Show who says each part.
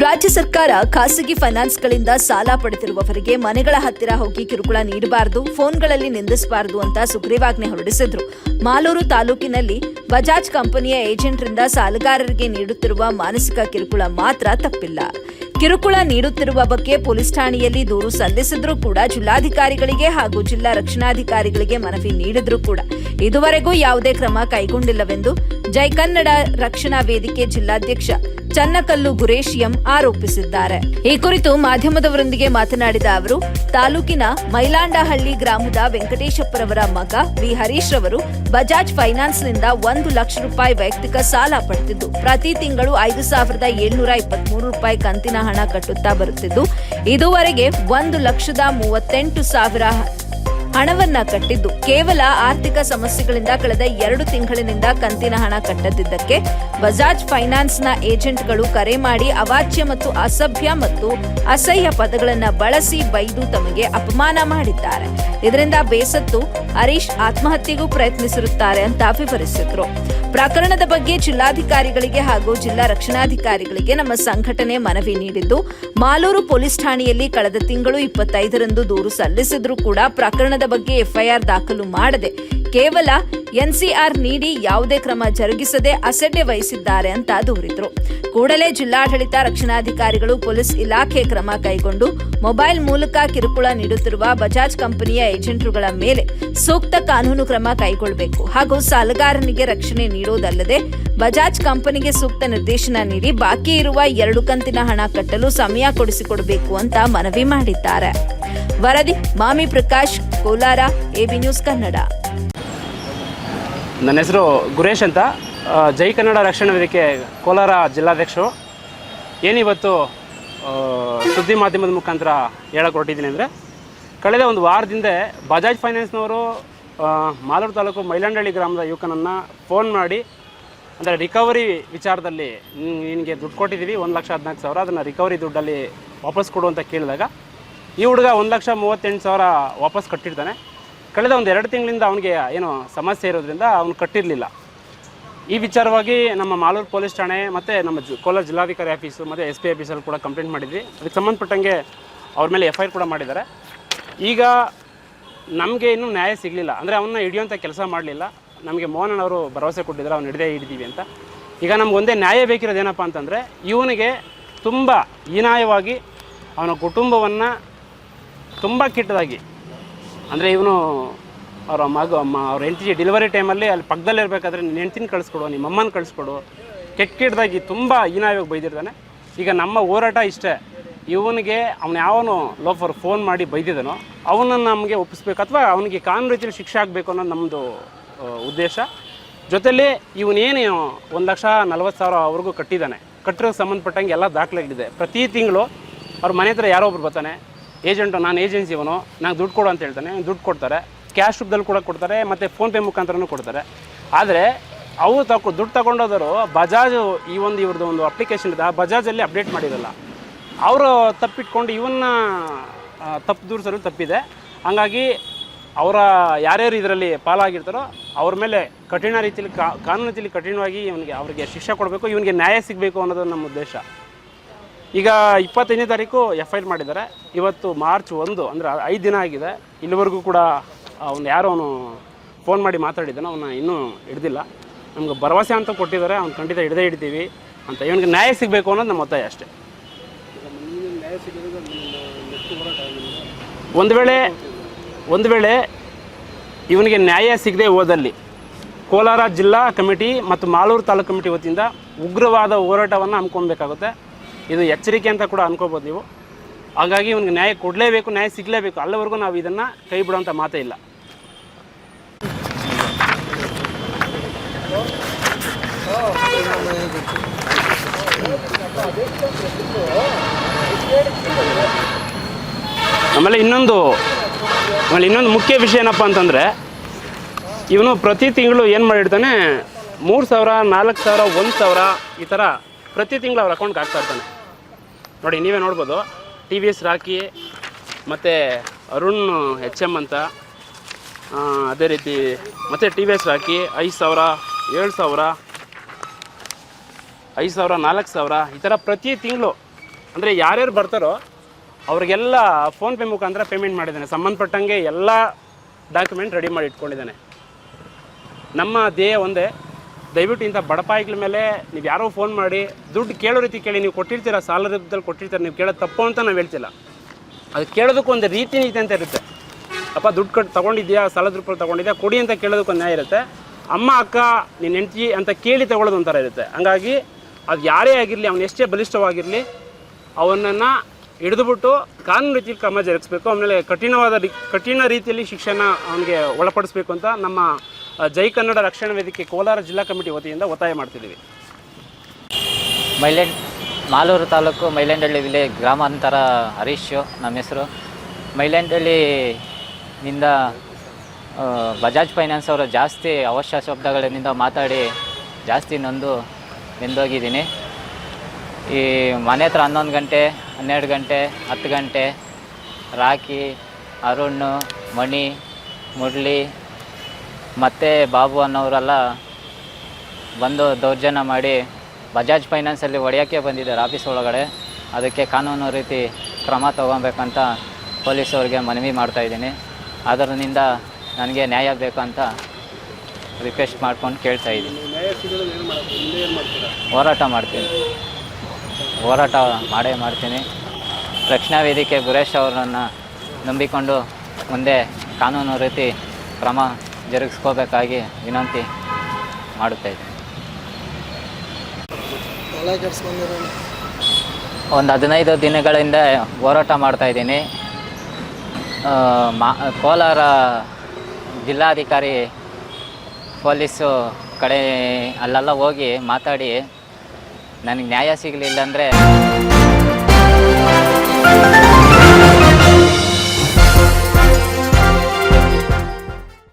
Speaker 1: ರಾಜ್ಯ ಸರ್ಕಾರ ಖಾಸಗಿ ಫೈನಾನ್ಸ್ಗಳಿಂದ ಸಾಲ ಪಡೆದಿರುವವರಿಗೆ ಮನೆಗಳ ಹತ್ತಿರ ಹೋಗಿ ಕಿರುಕುಳ ನೀಡಬಾರದು, ಫೋನ್ಗಳಲ್ಲಿ ನಿಂದಿಸಬಾರದು ಅಂತ ಸುಗ್ರೀವಾಜ್ಞೆ ಹೊರಡಿಸಿದ್ರು. ಮಾಲೂರು ತಾಲೂಕಿನಲ್ಲಿ ಬಜಾಜ್ ಕಂಪನಿಯ ಏಜೆಂಟ್ರಿಂದ ಸಾಲಗಾರರಿಗೆ ನೀಡುತ್ತಿರುವ ಮಾನಸಿಕ ಕಿರುಕುಳ ಮಾತ್ರ ತಪ್ಪಿಲ್ಲ. ಕಿರುಕುಳ ನೀಡುತ್ತಿರುವ ಬಗ್ಗೆ ಪೊಲೀಸ್ ಠಾಣೆಯಲ್ಲಿ ದೂರು ಸಲ್ಲಿಸಿದ್ರೂ ಕೂಡ ಜಿಲ್ಲಾಧಿಕಾರಿಗಳಿಗೆ ಹಾಗೂ ಜಿಲ್ಲಾ ರಕ್ಷಣಾಧಿಕಾರಿಗಳಿಗೆ ಮನವಿ ನೀಡಿದ್ರೂ ಕೂಡ ಇದುವರೆಗೂ ಯಾವುದೇ ಕ್ರಮ ಕೈಗೊಂಡಿಲ್ಲವೆಂದು ಜೈ ಕನ್ನಡ ರಕ್ಷಣಾ ವೇದಿಕೆ ಜಿಲ್ಲಾಧ್ಯಕ್ಷ ಚನ್ನಕಲ್ಲು ಗುರೇಶ್ ಎಂ ಆರೋಪಿಸಿದ್ದಾರೆ. ಈ ಕುರಿತು ಮಾಧ್ಯಮದವರೊಂದಿಗೆ ಮಾತನಾಡಿದ ಅವರು, ತಾಲೂಕಿನ ಮೈಲಾಂಡಹಳ್ಳಿ ಗ್ರಾಮದ ವೆಂಕಟೇಶಪ್ಪರವರ ಮಗ ವಿ. ಹರೀಶ್ ರವರು ಬಜಾಜ್ ಫೈನಾನ್ಸ್ನಿಂದ ಒಂದು ಲಕ್ಷ ರೂಪಾಯಿ ವೈಯಕ್ತಿಕ ಸಾಲ ಪಡೆದಿದ್ದು, ಪ್ರತಿ ತಿಂಗಳು ಐದು ಸಾವಿರದ ಏಳ್ನೂರ ಇಪ್ಪತ್ಮೂರು ರೂಪಾಯಿ ಕಂತಿನ ಹಣ ಕಟ್ಟುತ್ತಾ ಬರುತ್ತಿದ್ದು, ಇದುವರೆಗೆ ಒಂದು ಲಕ್ಷದ ಮೂವತ್ತೆಂಟು ಸಾವಿರ ಹಣವನ್ನ ಕಟ್ಟಿದ್ದು. ಕೇವಲ ಆರ್ಥಿಕ ಸಮಸ್ಯೆಗಳಿಂದ ಕಳೆದ ಎರಡು ತಿಂಗಳಿನಿಂದ ಕಂತಿನ ಹಣ ಕಟ್ಟದಿದ್ದಕ್ಕೆ ಬಜಾಜ್ ಫೈನಾನ್ಸ್ನ ಏಜೆಂಟ್ಗಳು ಕರೆ ಮಾಡಿ ಅವಾಚ್ಯ ಮತ್ತು ಅಸಭ್ಯ ಮತ್ತು ಅಸಹ್ಯ ಪದಗಳನ್ನ ಬಳಸಿ ಬೈದು ತಮಗೆ ಅಪಮಾನ ಮಾಡಿದ್ದಾರೆ. ಇದರಿಂದ ಬೇಸತ್ತು ಹರೀಶ್ ಆತ್ಮಹತ್ಯೆಗೂ ಪ್ರಯತ್ನಿಸಿರುತ್ತಾರೆ ಅಂತ ವಿವರಿಸಿದ್ರು. ಪ್ರಕರಣದ ಬಗ್ಗೆ ಜಿಲ್ಲಾಧಿಕಾರಿಗಳಿಗೆ ಹಾಗೂ ಜಿಲ್ಲಾ ರಕ್ಷಣಾಧಿಕಾರಿಗಳಿಗೆ ನಮ್ಮ ಸಂಘಟನೆ ಮನವಿ ನೀಡಿದ್ದು, ಮಾಲೂರು ಪೊಲೀಸ್ ಠಾಣೆಯಲ್ಲಿ ಕಳೆದ ತಿಂಗಳು ಇಪ್ಪತ್ತೈದರಂದು ದೂರು ಸಲ್ಲಿಸಿದ್ರೂ ಕೂಡ ಪ್ರಕರಣದ ಬಗ್ಗೆ ಎಫ್ಐಆರ್ ದಾಖಲು ಮಾಡದೆ ಕೇವಲ ಎನ್ಸಿಆರ್ ನೀಡಿ ಯಾವುದೇ ಕ್ರಮ ಜರುಗಿಸದೆ ಅಸಡ್ಡೆ ವಹಿಸಿದ್ದಾರೆ ಅಂತ ದೂರಿದ್ರು. ಕೂಡಲೇ ಜಿಲ್ಲಾಡಳಿತ ರಕ್ಷಣಾಧಿಕಾರಿಗಳು, ಪೊಲೀಸ್ ಇಲಾಖೆ ಕ್ರಮ ಕೈಗೊಂಡು ಮೊಬೈಲ್ ಮೂಲಕ ಕಿರುಕುಳ ನೀಡುತ್ತಿರುವ ಬಜಾಜ್ ಕಂಪನಿಯ ಏಜೆಂಟರುಗಳ ಮೇಲೆ ಸೂಕ್ತ ಕಾನೂನು ಕ್ರಮ ಕೈಗೊಳ್ಳಬೇಕು ಹಾಗೂ ಸಾಲಗಾರನಿಗೆ ರಕ್ಷಣೆ ನೀಡುವುದಲ್ಲದೆ ಬಜಾಜ್ ಕಂಪನಿಗೆ ಸೂಕ್ತ ನಿರ್ದೇಶನ ನೀಡಿ ಬಾಕಿ ಇರುವ ಎರಡು ಕಂತಿನ ಹಣ ಕಟ್ಟಲು ಸಮಯ ಕೊಡಿಸಿಕೊಡಬೇಕು ಅಂತ ಮನವಿ ಮಾಡಿದ್ದಾರೆ. ವರದಿ, ಮಾಮಿ ಪ್ರಕಾಶ್, ಕೋಲಾರ, ಎಬಿ ನ್ಯೂಸ್ ಕನ್ನಡ.
Speaker 2: ನನ್ನ ಹೆಸರು ಗುರೇಶ್ ಅಂತ. ಜೈ ಕನ್ನಡ ರಕ್ಷಣಾ ವೇದಿಕೆ ಕೋಲಾರ ಜಿಲ್ಲಾಧ್ಯಕ್ಷರು. ಏನಿವತ್ತು ಸುದ್ದಿ ಮಾಧ್ಯಮದ ಮುಖಾಂತರ ಹೇಳಕ್ಕೆ ಹೊರಟಿದ್ದೀನಿ ಅಂದರೆ, ಕಳೆದ ಒಂದು ವಾರದಿಂದ ಬಜಾಜ್ ಫೈನಾನ್ಸ್ನವರು ಮಾಲೂರು ತಾಲೂಕು ಮೈಲಾಂಡಳ್ಳಿ ಗ್ರಾಮದ ಯುವಕನನ್ನು ಫೋನ್ ಮಾಡಿ, ಅಂದರೆ ರಿಕವರಿ ವಿಚಾರದಲ್ಲಿ ನಿನ್- ನಿನಗೆ ದುಡ್ಡು ಕೊಟ್ಟಿದ್ದೀವಿ, ಒಂದು ಲಕ್ಷ ಹದಿನಾಲ್ಕು ಸಾವಿರ, ಅದನ್ನು ರಿಕವರಿ ದುಡ್ಡಲ್ಲಿ ವಾಪಸ್ ಕೊಡು ಅಂತ ಕೇಳಿದಾಗ ಈ ಹುಡುಗ ಒಂದು ಲಕ್ಷ ಮೂವತ್ತೆಂಟು ಸಾವಿರ ವಾಪಸ್ ಕಟ್ಟಿರ್ತಾನೆ. ಕಳೆದ ಒಂದು ಎರಡು ತಿಂಗಳಿಂದ ಅವನಿಗೆ ಏನು ಸಮಸ್ಯೆ ಇರೋದ್ರಿಂದ ಅವನು ಕಟ್ಟಿರಲಿಲ್ಲ. ಈ ವಿಚಾರವಾಗಿ ನಮ್ಮ ಮಾಲೂರು ಪೊಲೀಸ್ ಠಾಣೆ ಮತ್ತು ನಮ್ಮ ಜಿ, ಕೋಲಾರ ಜಿಲ್ಲಾಧಿಕಾರಿ ಆಫೀಸು ಮತ್ತು ಎಸ್ ಪಿ ಆಫೀಸಲ್ಲಿ ಕೂಡ ಕಂಪ್ಲೇಂಟ್ ಮಾಡಿದ್ವಿ. ಅದಕ್ಕೆ ಸಂಬಂಧಪಟ್ಟಂಗೆ ಅವ್ರ ಮೇಲೆ ಎಫ್ ಐ ಕೂಡ ಮಾಡಿದ್ದಾರೆ. ಈಗ ನಮಗೆ ಇನ್ನೂ ನ್ಯಾಯ ಸಿಗಲಿಲ್ಲ. ಅಂದರೆ ಅವನ್ನ ಹಿಡಿಯುವಂಥ ಕೆಲಸ ಮಾಡಲಿಲ್ಲ. ನಮಗೆ ಮೋಹನ್ ಅವರು ಭರವಸೆ ಕೊಟ್ಟಿದ್ದಾರೆ, ಅವ್ನು ಹಿಡಿದೇ ಹಿಡಿದೀವಿ ಅಂತ. ಈಗ ನಮ್ಗೆ ಒಂದೇ ನ್ಯಾಯ ಬೇಕಿರೋದೇನಪ್ಪ ಅಂತಂದರೆ, ಇವನಿಗೆ ತುಂಬ ಹೀನಾಯವಾಗಿ ಅವನ ಕುಟುಂಬವನ್ನು ತುಂಬ ಕೆಟ್ಟದಾಗಿ. ಅಂದರೆ ಇವನು ಅವರ ಮಗು ಅಮ್ಮ ಅವ್ರ ಹೆಂಡತಿ ಡೆಲಿವರಿ ಟೈಮಲ್ಲಿ ಅಲ್ಲಿ ಪಕ್ಕದಲ್ಲಿ ಇರಬೇಕಾದ್ರೆ ನಿನ್ನ ಹೆಂಡ್ತಿನ ಕಳಿಸ್ಕೊಡು, ನಿಮ್ಮ ಅಮ್ಮನ ಕಳಿಸ್ಕೊಡು. ಕೆಟ್ಟ ಕೆಟ್ಟದಾಗಿ ತುಂಬ ಹೀನಾಯವಾಗಿ ಬೈದಿರ್ತಾನೆ. ಈಗ ನಮ್ಮ ಹೋರಾಟ ಇಷ್ಟೇ. ಇವನಿಗೆ ಅವನು ಯಾವನು ಲೋಫರ್ ಫೋನ್ ಮಾಡಿ ಬೈದಿದ್ದಾನೋ, ಅವನನ್ನು ನಮಗೆ ಒಪ್ಪಿಸ್ಬೇಕು ಅಥವಾ ಅವನಿಗೆ ಕಾನೂನು ರೀತಿಯಲ್ಲಿ ಶಿಕ್ಷೆ ಆಗಬೇಕು ಅನ್ನೋದು ನಮ್ಮದು ಉದ್ದೇಶ. ಜೊತೆಯಲ್ಲಿ ಇವನೇನು ಒಂದು ಲಕ್ಷ ನಲ್ವತ್ತು ಸಾವಿರ ಅವ್ರಿಗೂ ಕಟ್ಟಿದ್ದಾನೆ. ಕಟ್ಟಿರೋ ಸಂಬಂಧಪಟ್ಟಂಗೆ ಎಲ್ಲ ದಾಖಲೆಗಳಿದೆ. ಪ್ರತಿ ತಿಂಗಳು ಅವ್ರ ಮನೆ ಹತ್ರ ಯಾರೋ ಒಬ್ರು ಬರ್ತಾನೆ. ಏಜೆಂಟು, ನಾನು ಏಜೆನ್ಸಿ ಇವನು ನಾನು ದುಡ್ಡು ಕೊಡು ಅಂತ ಹೇಳ್ತಾನೆ, ದುಡ್ಡು ಕೊಡ್ತಾರೆ. ಕ್ಯಾಶ್ ರೂಪದಲ್ಲಿ ಕೂಡ ಕೊಡ್ತಾರೆ, ಮತ್ತು ಫೋನ್ಪೇ ಮುಖಾಂತರನೂ ಕೊಡ್ತಾರೆ. ಆದರೆ, ಅವರು ತಗೊ ದುಡ್ಡು ತಗೊಂಡೋದರು ಬಜಾಜ್ ಈ ಒಂದು ಇವ್ರದ್ದು ಒಂದು ಅಪ್ಲಿಕೇಶನ್ ಇದೆ, ಆ ಬಜಾಜಲ್ಲಿ ಅಪ್ಡೇಟ್ ಮಾಡಿರಲ್ಲ. ಅವರು ತಪ್ಪಿಟ್ಕೊಂಡು ಇವನ್ನ ತಪ್ಪು ದೂರಿಸಲು ತಪ್ಪಿದೆ. ಹಾಗಾಗಿ ಅವರ ಯಾರ್ಯಾರು ಇದರಲ್ಲಿ ಪಾಲಾಗಿರ್ತಾರೋ ಅವ್ರ ಮೇಲೆ ಕಠಿಣ ರೀತಿಯಲ್ಲಿ ಕಾನೂನು ರೀತಿಯಲ್ಲಿ ಕಠಿಣವಾಗಿ ಇವನಿಗೆ, ಅವರಿಗೆ ಶಿಕ್ಷೆ ಕೊಡಬೇಕು, ಇವನಿಗೆ ನ್ಯಾಯ ಸಿಗಬೇಕು ಅನ್ನೋದು ನಮ್ಮ ಉದ್ದೇಶ. ಈಗ ಇಪ್ಪತ್ತೈದನೇ ತಾರೀಕು ಎಫ್ ಐ ಮಾಡಿದ್ದಾರೆ. ಇವತ್ತು ಮಾರ್ಚ್ ಒಂದು, ಅಂದರೆ ಐದು ದಿನ ಆಗಿದೆ. ಇಲ್ಲಿವರೆಗೂ ಕೂಡ ಅವನು ಯಾರೋ ಅವನು ಫೋನ್ ಮಾಡಿ ಮಾತಾಡಿದ್ದಾನೆ ಅವನ್ನ ಇನ್ನೂ ಹಿಡ್ದಿಲ್ಲ. ನಮ್ಗೆ ಭರವಸೆ ಅಂತ ಕೊಟ್ಟಿದ್ದಾರೆ, ಅವ್ನು ಖಂಡಿತ ಹಿಡ್ದೇ ಹಿಡ್ತೀವಿ. ಅಂತ ಇವನಿಗೆ ನ್ಯಾಯ ಸಿಗಬೇಕು ಅನ್ನೋದು ನಮ್ಮ ಒತ್ತಾಯ ಅಷ್ಟೇ. ಒಂದು ವೇಳೆ ಒಂದು ವೇಳೆ ಇವನಿಗೆ ನ್ಯಾಯ ಸಿಗದೆ ಹೋದಲ್ಲಿ ಕೋಲಾರ ಜಿಲ್ಲಾ ಕಮಿಟಿ ಮತ್ತು ಮಾಲೂರು ತಾಲೂಕು ಕಮಿಟಿ ವತಿಯಿಂದ ಉಗ್ರವಾದ ಹೋರಾಟವನ್ನು ಹಮ್ಮಿಕೊಳ್ಬೇಕಾಗುತ್ತೆ. ಇದು ಎಚ್ಚರಿಕೆ ಅಂತ ಕೂಡ ಅನ್ಕೋಬೋದು ನೀವು. ಹಾಗಾಗಿ ಇವನಿಗೆ ನ್ಯಾಯ ಕೊಡಲೇಬೇಕು, ನ್ಯಾಯ ಸಿಗಲೇಬೇಕು. ಅಲ್ಲಿವರೆಗೂ ನಾವು ಇದನ್ನು ಕೈ ಬಿಡೋಂಥ ಮಾತೇ ಇಲ್ಲ. ಆಮೇಲೆ ಇನ್ನೊಂದು ಆಮೇಲೆ ಇನ್ನೊಂದು ಮುಖ್ಯ ವಿಷಯ ಏನಪ್ಪ ಅಂತಂದರೆ, ಇವನು ಪ್ರತಿ ತಿಂಗಳು ಏನು ಮಾಡಿರ್ತಾನೆ, ಮೂರು ಸಾವಿರ, ನಾಲ್ಕು ಸಾವಿರ, ಒಂದು ಸಾವಿರ ಈ ಥರ ಪ್ರತಿ ತಿಂಗಳು ಅವ್ರ ಅಕೌಂಟ್ಗೆ ಹಾಕ್ತಾ ಇರ್ತಾನೆ. ನೋಡಿ, ನೀವೇ ನೋಡ್ಬೋದು. ಟಿ ವಿ ಎಸ್ ರಾಕಿ ಮತ್ತು ಅರುಣ್ ಎಚ್ ಎಂ ಅಂತ. ಅದೇ ರೀತಿ ಮತ್ತು ಟಿ ವಿ ಎಸ್ ರಾಕಿ ಐದು ಸಾವಿರ, ಏಳು ಸಾವಿರ, ಐದು ಸಾವಿರ, ನಾಲ್ಕು ಸಾವಿರ, ಈ ಥರ ಪ್ರತಿ ತಿಂಗಳು ಅಂದರೆ ಯಾರ್ಯಾರು ಬರ್ತಾರೋ ಅವ್ರಿಗೆಲ್ಲ ಫೋನ್ಪೇ ಮುಖಾಂತರ ಪೇಮೆಂಟ್ ಮಾಡಿದ್ದಾನೆ. ಸಂಬಂಧಪಟ್ಟಂಗೆ ಎಲ್ಲ ಡಾಕ್ಯುಮೆಂಟ್ ರೆಡಿ ಮಾಡಿ ಇಟ್ಕೊಂಡಿದ್ದಾನೆ. ನಮ್ಮ ದೇಹ ಒಂದೇ. ದಯವಿಟ್ಟು ಇಂಥ ಬಡಪಾಯಿಗಳ ಮೇಲೆ ನೀವು ಯಾರೋ ಫೋನ್ ಮಾಡಿ ದುಡ್ಡು ಕೇಳೋ ರೀತಿ ಕೇಳಿ, ನೀವು ಕೊಟ್ಟಿರ್ತೀರ ಸಾಲ ರೂಪದಲ್ಲಿ ಕೊಟ್ಟಿರ್ತೀರ, ನೀವು ಕೇಳೋದು ತಪ್ಪು ಅಂತ ನಾವು ಹೇಳ್ತಿಲ್ಲ. ಅದು ಕೇಳೋದಕ್ಕೂ ಒಂದು ರೀತಿ ನೀತಿ ಅಂತ ಇರುತ್ತೆ. ಅಪ್ಪ, ದುಡ್ಡು ಕಟ್ಟು ತೊಗೊಂಡಿದ್ಯಾ, ಸಾಲದ ರೂಪದಲ್ಲಿ ತೊಗೊಂಡಿದ್ಯಾ, ಕೊಡಿ ಅಂತ ಕೇಳೋದಕ್ಕೆ ಒಂದು ನ್ಯಾಯ ಇರುತ್ತೆ. ಅಮ್ಮ, ಅಕ್ಕ, ನಿನ್ನ ಹೆಂಡತಿ ಅಂತ ಕೇಳಿ ತಗೊಳ್ಳೋದು ಒಂಥರ ಇರುತ್ತೆ. ಹಂಗಾಗಿ ಅದು ಯಾರೇ ಆಗಿರಲಿ, ಅವನು ಎಷ್ಟೇ ಬಲಿಷ್ಠವಾಗಿರಲಿ, ಅವನನ್ನು ಹಿಡಿದುಬಿಟ್ಟು ಕಾನೂನು ರೀತಿಯಲ್ಲಿ ಕ್ರಮ ಜರುಗಿಸ್ಬೇಕು, ಆಮೇಲೆ ಕಠಿಣವಾದ ಕಠಿಣ ರೀತಿಯಲ್ಲಿ ಶಿಕ್ಷಣ ಅವನಿಗೆ ಒಳಪಡಿಸ್ಬೇಕು ಅಂತ ನಮ್ಮ ಜೈ ಕನ್ನಡ ರಕ್ಷಣಾ ವೇದಿಕೆ ಕೋಲಾರ ಜಿಲ್ಲಾ ಕಮಿಟಿ ವತಿಯಿಂದ ಒತ್ತಾಯ ಮಾಡ್ತಿದ್ದೀವಿ.
Speaker 3: ಮೈಲೆಂಡ್ ಮಾಲೂರು ತಾಲೂಕು ಮೈಲೆಂಡಳ್ಳಿ ವಿಲೇ ಗ್ರಾಮಾಂತರ ಹರೀಶ್, ನಮ್ಮ ಹೆಸರು. ಮೈಲೆಂಡಳ್ಳಿನಿಂದ ಬಜಾಜ್ ಫೈನಾನ್ಸ್ ಅವರು ಜಾಸ್ತಿ ಅವಶ್ಯ ಶಬ್ದಗಳಿಂದ ಮಾತಾಡಿ ಜಾಸ್ತಿ ನೊಂದು ಬೆಂದೋಗಿದ್ದೀನಿ. ಈ ಮನೆ ಹತ್ರ ಹನ್ನೊಂದು ಗಂಟೆ, ಹನ್ನೆರಡು ಗಂಟೆ, ಹತ್ತು ಗಂಟೆ ರಾಕಿ ಅರುಣ್, ಮಣಿ, ಮುರಳಿ ಮತ್ತು ಬಾಬು ಅನ್ನೋರೆಲ್ಲ ಬಂದು ದೌರ್ಜನ್ಯ ಮಾಡಿ ಬಜಾಜ್ ಫೈನಾನ್ಸಲ್ಲಿ ಒಡೆಯೋಕ್ಕೆ ಬಂದಿದ್ದಾರೆ ಆಫೀಸ್ ಒಳಗಡೆ. ಅದಕ್ಕೆ ಕಾನೂನು ರೀತಿ ಕ್ರಮ ತೊಗೊಬೇಕಂತ ಪೊಲೀಸವ್ರಿಗೆ ಮನವಿ ಮಾಡ್ತಾಯಿದ್ದೀನಿ ಅದರಿಂದ ನನಗೆ ನ್ಯಾಯ ಬೇಕು ಅಂತ ರಿಕ್ವೆಸ್ಟ್ ಮಾಡ್ಕೊಂಡು ಕೇಳ್ತಾ ಇದ್ದೀನಿ. ಹೋರಾಟ ಮಾಡ್ತೀನಿ. ಹೋರಾಟ ಮಾಡೇ ಮಾಡ್ತೀನಿ. ರಕ್ಷಣಾ ವೇದಿಕೆ ಗುರೇಶ್ ಅವರನ್ನು ನಂಬಿಕೊಂಡು ಮುಂದೆ ಕಾನೂನು ರೀತಿ ಕ್ರಮ ಜರುಗಿಸ್ಕೋಬೇಕಾಗಿ ವಿನಂತಿ ಮಾಡುತ್ತಾ ಇದ್ದೀನಿ. ಒಂದು ಹದಿನೈದು ದಿನಗಳಿಂದ ಹೋರಾಟ ಮಾಡ್ತಾಯಿದ್ದೀನಿ ಮಾ ಕೋಲಾರ ಜಿಲ್ಲಾಧಿಕಾರಿ ಪೊಲೀಸು ಕಡೆ ಅಲ್ಲೆಲ್ಲ ಹೋಗಿ ಮಾತಾಡಿ ನನಗೆ ನ್ಯಾಯ ಸಿಗಲಿಲ್ಲ ಅಂದರೆ